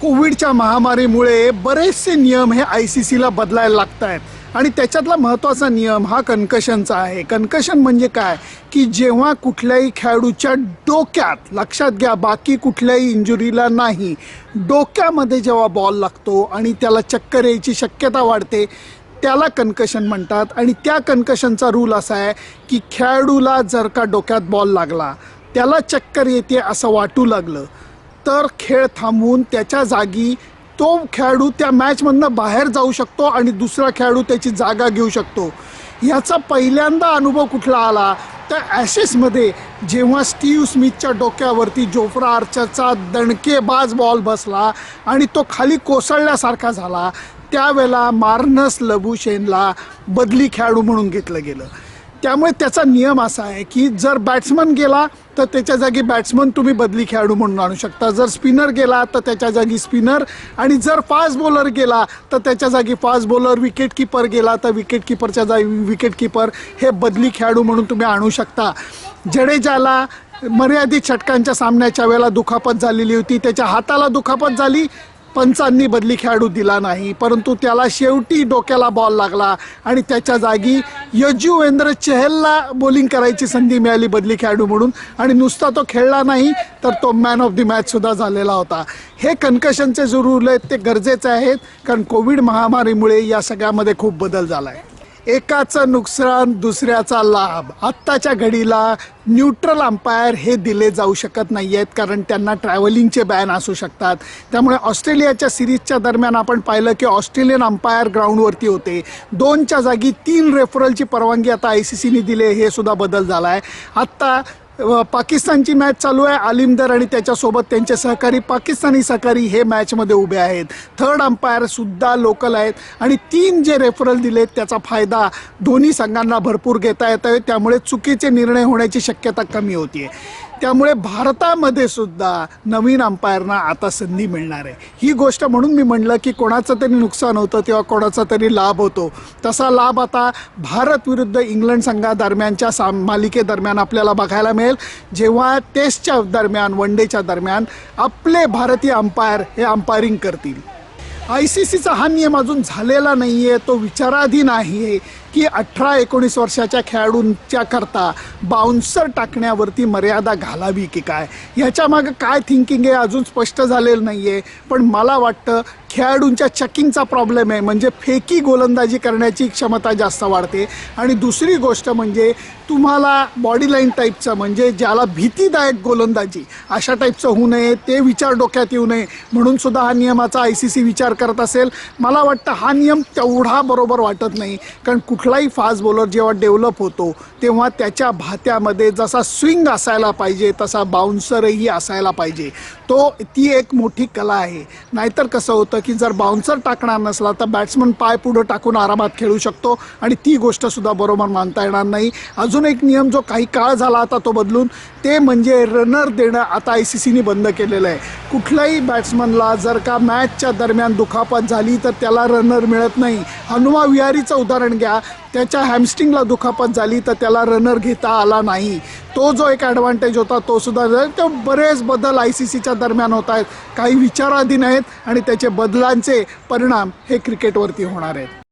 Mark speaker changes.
Speaker 1: कोविडच्या महामारीमुळे बरेचसे नियम हे आय सी सीला बदलायला लागत आहेत आणि त्याच्यातला महत्त्वाचा नियम हा कन्कशनचा आहे. कन्कशन म्हणजे काय? की जेव्हा कुठल्याही खेळाडूच्या डोक्यात लक्षात घ्या बाकी कुठल्याही इंजुरीला नाही डोक्यामध्ये जेव्हा बॉल लागतो आणि त्याला चक्कर यायची शक्यता वाढते त्याला कन्कशन म्हणतात. आणि त्या कन्कशनचा रूल असा आहे की खेळाडूला जर का डोक्यात बॉल लागला त्याला चक्कर येते असं वाटू लागलं तर खेळ थांबवून त्याच्या जागी तो खेळाडू त्या मॅचमधनं बाहेर जाऊ शकतो आणि दुसरा खेळाडू त्याची जागा घेऊ शकतो. याचा पहिल्यांदा अनुभव कुठला आला? तर ॲशेसमध्ये जेव्हा स्टीव्ह स्मिथच्या डोक्यावरती जोफ्रा आर्चरचा दणकेबाज बॉल बसला आणि तो खाली कोसळल्यासारखा झाला त्यावेळेला मार्नस लबुशेनला बदली खेळाडू म्हणून घेतलं गेलं. त्यामुळे त्याचा नियम असा आहे की जर बॅट्समन गेला तर त्याच्या जागी बॅट्समन तुम्ही बदली खेळाडू म्हणून आणू शकता. जर स्पिनर गेला तर त्याच्या जागी स्पिनर आणि जर फास्ट बॉलर गेला तर त्याच्या जागी फास्ट बॉलर विकेट किपर गेला तर विकेट किपरच्या जागी विकेट किपर हे बदली खेळाडू म्हणून तुम्ही आणू शकता. जडेजाला मर्यादित षटकांच्या सामन्याच्या वेळेला दुखापत झालेली होती. त्याच्या हाताला दुखापत झाली. पंचांनी बदली खेळाडू दिला नाही परंतु त्याला शेवटी डोक्याला बॉल लागला आणि त्याच्या जागी यजुवेंद्र चहलला बॉलिंग करायची संधी मिळाली बदली खेळाडू म्हणून. आणि नुसता तो खेळला नाही तर तो मॅन ऑफ द मॅचसुद्धा झालेला होता. हे कन्कशनचे जो रूल आहेत ते गरजेचे आहेत कारण कोविड महामारीमुळे या सगळ्यामध्ये खूप बदल झाला आहे एकाचं नुकसान दुसऱ्याचा लाभ. आत्ताच्या घडीला न्यूट्रल अंपायर हे दिले जाऊ शकत नाही आहेत कारण त्यांना ट्रॅव्हलिंगचे बॅन असू शकतात. त्यामुळे ऑस्ट्रेलियाच्या सिरीजच्या दरम्यान आपण पाहिलं की ऑस्ट्रेलियन अंपायर ग्राउंडवरती होते. दोनच्या जागी तीन रेफरलची परवानगी आता आय सी सीने दिली आहे हे सुद्धा बदल झाला आहे आत्ता पाकिस्तानची मॅच चालू आहे. आलिमदर आणि त्याच्यासोबत त्यांचे सहकारी पाकिस्तानी सहकारी हे मॅचमध्ये उभे आहेत. थर्ड अंपायरसुद्धा लोकल आहेत. आणि तीन जे रेफरल दिलेत त्याचा फायदा दोन्ही संघांना भरपूर घेता येत आहे त्यामुळे चुकीचे निर्णय होण्याची शक्यता कमी होती आहे त्यामुळे भारतामध्ये सुद्धा नवीन अंपायरना आता संधी मिळणार आहे. ही गोष्ट म्हणून मी म्हणलं की कोणाचं तरी नुकसान होतं तेव्हा कोणाचा तरी लाभ होतो. तसा लाभ आता भारत विरुद्ध इंग्लंड संघादरम्यानच्या सा मालिकेदरम्यान आपल्याला बघायला मिळेल. जेव्हा टेस्टच्या दरम्यान वन डेच्या दरम्यान आपले भारतीय अंपायर हे अंपायरिंग करतील. आय सी सीचा हा नियम अजून झालेला नाही आहे तो विचाराधीन आहे. की अठरा एकोणीस वर्षाच्या खेळाडूंच्या करता बाउन्सर टाकण्यावरती मर्यादा घालावी की काय? ह्याच्या मागं काय थिंकिंग आहे? अजून स्पष्ट झालेलं नाही आहे पण मला वाटतं खेळाडूंच्या चकिंगचा प्रॉब्लेम आहे. म्हणजे फेकी गोलंदाजी करण्याची क्षमता जास्त वाढते. आणि दुसरी गोष्ट म्हणजे तुम्हाला बॉडी लाईन टाईपचं म्हणजे ज्याला भीतीदायक गोलंदाजी अशा टाईपचं होऊ नये ते विचार डोक्यात येऊ नये. म्हणून सुद्धा हा नियमाचा आय सी सी विचार करत असेल. मला वाटतं हा नियम तेवढा बरोबर वाटत नाही. कारण कुठलाही फास्ट बॉलर जेव्हा डेव्हलप होतो तेव्हा त्याच्या भात्यामध्ये जसा स्विंग असायला पाहिजे तसा बाउन्सरही असायला पाहिजे. तो ती एक मोठी कला आहे. नाहीतर कसं होतं की जर बाउन्सर टाकणार नसला तर बॅट्समन पाय पुढं टाकून आरामात खेळू शकतो आणि ती गोष्टसुद्धा बरोबर मानता येणार नाही. अजून एक नियम जो काही काळ झाला आता तो बदलून ते म्हणजे रनर देणं आता आय सी सीने बंद केलेलं आहे. कुठल्याही बॅट्समनला जर का मॅचच्या दरम्यान दुखापत झाली तर त्याला रनर मिळत नाही. हनुमा विहारीचं उदाहरण घ्या. त्याच्या हॅमस्टिंगला दुखापत झाली तर त्याला रनर घेता आला नाही. तो जो एक ॲडव्हान्टेज होता तो सुद्धा तो बरेच बदल आय सी सीच्या दरम्यान होत आहेत. काही विचाराधीन आहेत आणि त्याचे बदलांचे परिणाम हे क्रिकेटवरती होणार आहेत.